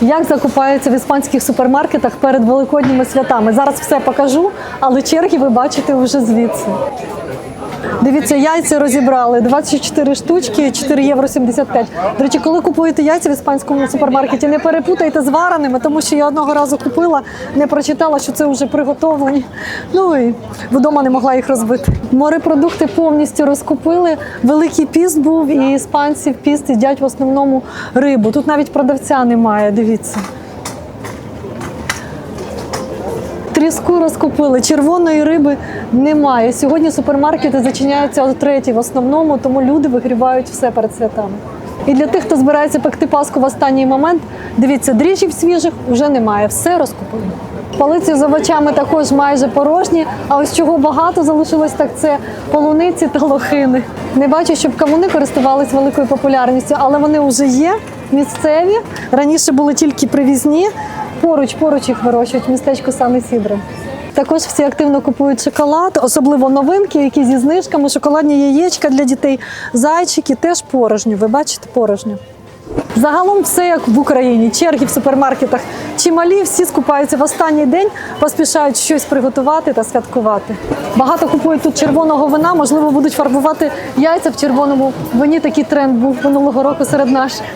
як закупаються в іспанських супермаркетах перед великодніми святами. Зараз все покажу, але черги ви бачите вже звідси. Дивіться, яйця розібрали 24 штучки, 4 євро 75. До речі, коли купуєте яйця в іспанському супермаркеті, не перепутайте з вареними, тому що я одного разу купила, не прочитала, що це вже приготовлені. Ну і вдома не могла їх розбити. Морепродукти повністю розкупили. Великий піст був, і іспанці в піст їдять в основному рибу. Тут навіть продавця немає. Дивіться. Тріску розкупили, червоної риби немає. Сьогодні супермаркети зачиняються о третій в основному, тому люди вигрібають все перед святами. І для тих, хто збирається пекти паску в останній момент, дивіться, дріжджів свіжих вже немає, все розкупили. Полиці з овочами також майже порожні. А ось чого багато залишилось, так це полуниці та лохини. Не бачу, щоб кавуни користувались великою популярністю, але вони вже є місцеві. Раніше були тільки привізні. Поруч, поруч їх вирощують в містечку Сан Сідро. Також всі активно купують шоколад, особливо новинки, які зі знижками, шоколадні яєчка для дітей, зайчики теж порожньо. Ви бачите порожньо. Загалом все як в Україні. Черги в супермаркетах чималі, всі скупаються в останній день, поспішають щось приготувати та святкувати. Багато купують тут червоного вина, можливо, будуть фарбувати яйця в червоному вині. Такий тренд був минулого року серед наших.